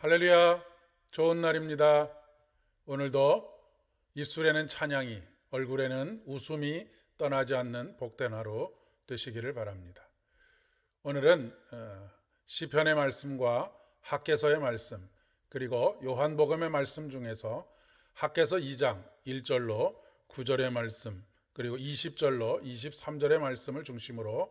할렐루야, 좋은 날입니다. 오늘도 입술에는 찬양이, 얼굴에는 웃음이 떠나지 않는 복된 하루 되시기를 바랍니다. 오늘은 어, 시편의 말씀과 학개서의 말씀, 그리고 요한복음의 말씀 중에서 학개서 2장 1절로 9절의 말씀, 그리고 20절로 23절의 말씀을 중심으로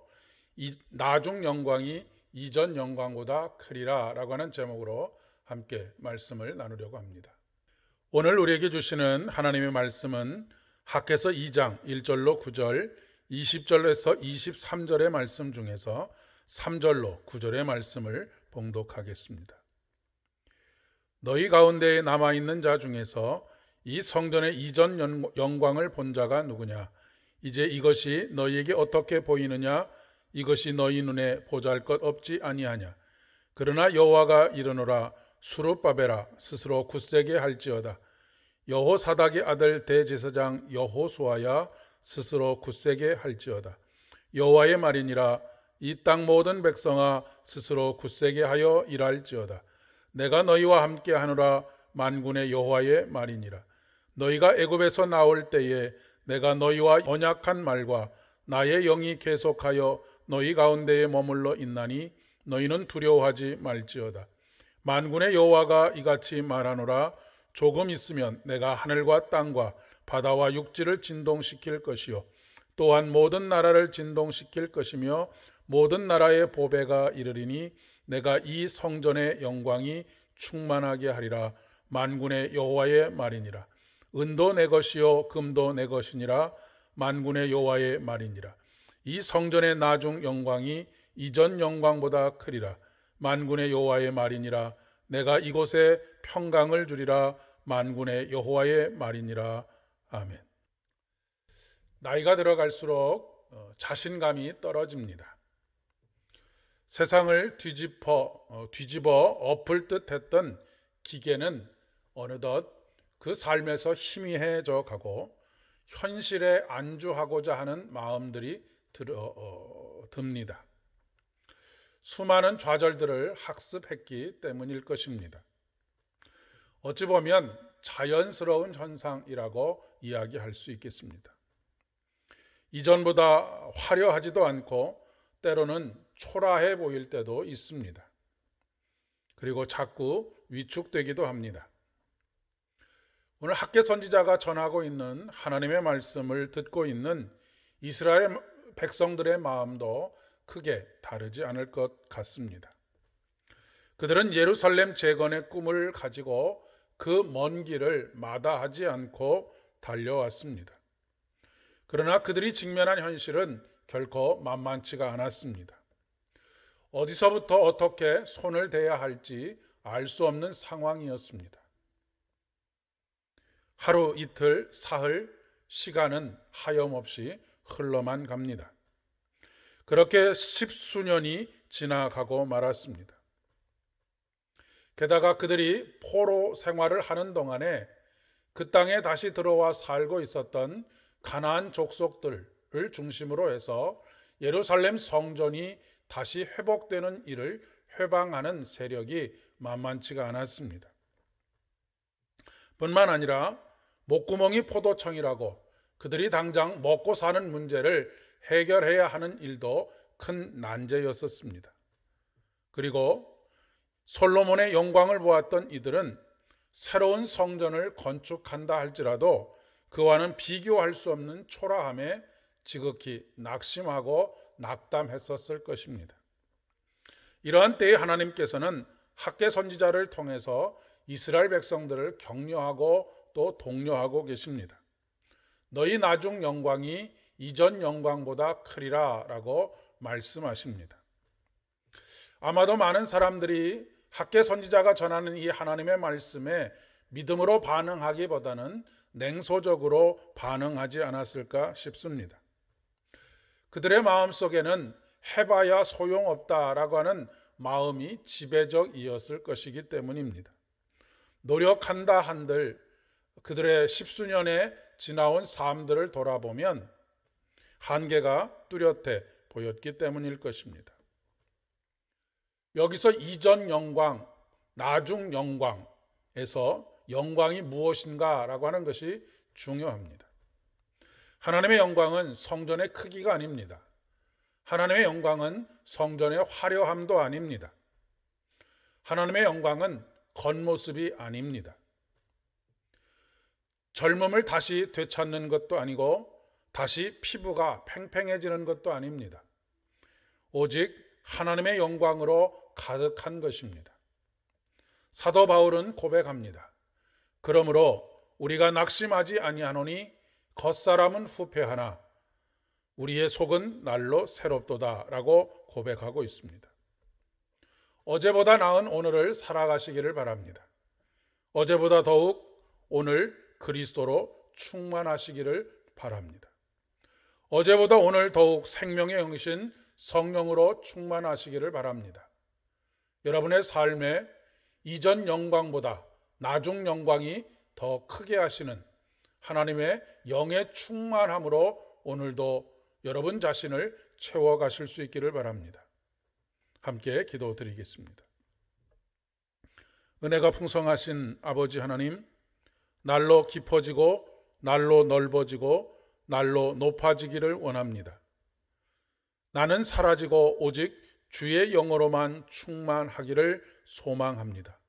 이 나중 영광이 이전 영광보다 크리라라고 하는 제목으로 함께 말씀을 나누려고 합니다. 오늘 우리에게 주시는 하나님의 말씀은 학개서 2장 1절로 9절, 20절에서 23절의 말씀 중에서 3절로 9절의 말씀을 봉독하겠습니다. 너희 가운데에 남아 있는 자 중에서 이 성전의 이전 영광을 본 자가 누구냐? 이제 이것이 너희에게 어떻게 보이느냐? 이것이 너희 눈에 보잘것 없지 아니하냐? 그러나 여호와가 이르노라 수르바벨아 스스로 굳세게 할지어다. 여호사닥의 아들 대제사장 여호수아야 스스로 굳세게 할지어다. 여호와의 말이니라 이 땅 모든 백성아 스스로 굳세게 하여 일할지어다. 내가 너희와 함께 하노라 만군의 여호와의 말이니라. 너희가 애굽에서 나올 때에 내가 너희와 언약한 말과 나의 영이 계속하여 너희 가운데에 머물러 있나니 너희는 두려워하지 말지어다. 만군의 여호와가 이같이 말하노라. 조금 있으면 내가 하늘과 땅과 바다와 육지를 진동시킬 것이요. 또한 모든 나라를 진동시킬 것이며 모든 나라의 보배가 이르리니 내가 이 성전의 영광이 충만하게 하리라. 만군의 여호와의 말이니라. 은도 내 것이요 금도 내 것이니라. 만군의 여호와의 말이니라. 이 성전의 나중 영광이 이전 영광보다 크리라 만군의 여호와의 말이니라 내가 이곳에 평강을 주리라 만군의 여호와의 말이니라 아멘. 나이가 들어갈수록 어, 자신감이 떨어집니다. 세상을 뒤집어 어, 뒤집어 엎을 듯했던 기계는 어느덧 그 삶에서 희미해져 가고 현실에 안주하고자 하는 마음들이 들어 어, 듭니다. 수많은 좌절들을 학습했기 때문일 것입니다. 어찌 보면 자연스러운 현상이라고 이야기할 수 있겠습니다. 이전보다 화려하지도 않고 때로는 초라해 보일 때도 있습니다. 그리고 자꾸 위축되기도 합니다. 오늘 학계 선지자가 전하고 있는 하나님의 말씀을 듣고 있는 이스라엘 백성들의 마음도 크게 다르지 않을 것 같습니다. 그들은 예루살렘 재건의 꿈을 가지고 그 먼 길을 마다하지 않고 달려왔습니다. 그러나 그들이 직면한 현실은 결코 만만치가 않았습니다. 어디서부터 어떻게 손을 대야 할지 알 수 없는 상황이었습니다. 하루 이틀 사흘 시간은 하염없이 흘러만 갑니다. 그렇게 십수년이 지나가고 말았습니다. 게다가 그들이 포로 생활을 하는 동안에 그 땅에 다시 들어와 살고 있었던 가나안 족속들을 중심으로 해서 예루살렘 성전이 다시 회복되는 일을 회방하는 세력이 만만치가 않았습니다. 뿐만 아니라 목구멍이 포도청이라고 그들이 당장 먹고 사는 문제를 해결해야 하는 일도 큰 난제였었습니다. 그리고 솔로몬의 영광을 보았던 이들은 새로운 성전을 건축한다 할지라도 그와는 비교할 수 없는 초라함에 지극히 낙심하고 낙담했었을 것입니다. 이러한 때에 하나님께서는 학계 선지자를 통해서 이스라엘 백성들을 격려하고 또 독려하고 계십니다. 너희 나중 영광이 이전 영광보다 크리라라고 말씀하십니다. 아마도 많은 사람들이 학계 선지자가 전하는 이 하나님의 말씀에 믿음으로 반응하기보다는 냉소적으로 반응하지 않았을까 싶습니다. 그들의 마음 속에는 해봐야 소용없다라고 하는 마음이 지배적이었을 것이기 때문입니다. 노력한다 한들 그들의 십수년에 지나온 삶들을 돌아보면 한계가 뚜렷해 보였기 때문일 것입니다. 여기서 이전 영광, 나중 영광에서 영광이 무엇인가라고 하는 것이 중요합니다. 하나님의 영광은 성전의 크기가 아닙니다. 하나님의 영광은 성전의 화려함도 아닙니다. 하나님의 영광은 겉모습이 아닙니다. 젊음을 다시 되찾는 것도 아니고 다시 피부가 팽팽해지는 것도 아닙니다. 오직 하나님의 영광으로 가득한 것입니다. 사도 바울은 고백합니다. 그러므로 우리가 낙심하지 아니하노니 겉사람은 후패하나 우리의 속은 날로 새롭도다라고 고백하고 있습니다. 어제보다 나은 오늘을 살아가시기를 바랍니다. 어제보다 더욱 오늘 그리스도로 충만하시기를 바랍니다. 어제보다 오늘 더욱 생명의 영신 성령으로 충만하시기를 바랍니다. 여러분의 삶에 이전 영광보다 나중 영광이 더 크게 하시는 하나님의 영의 충만함으로 오늘도 여러분 자신을 채워 가실 수 있기를 바랍니다. 함께 기도드리겠습니다. 은혜가 풍성하신 아버지 하나님, 날로 깊어지고 날로 넓어지고 날로 높아지기를 원합니다. 나는 사라지고 오직 주의 영어로만 충만하기를 소망합니다.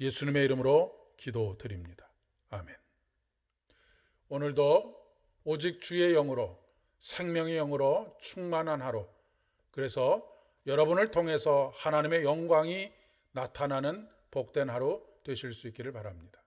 예수님의 이름으로 기도드립니다. 아멘. 오늘도 오직 주의 영으로 생명의 영으로 충만한 하루. 그래서 여러분을 통해서 하나님의 영광이 나타나는 복된 하루 되실 수 있기를 바랍니다.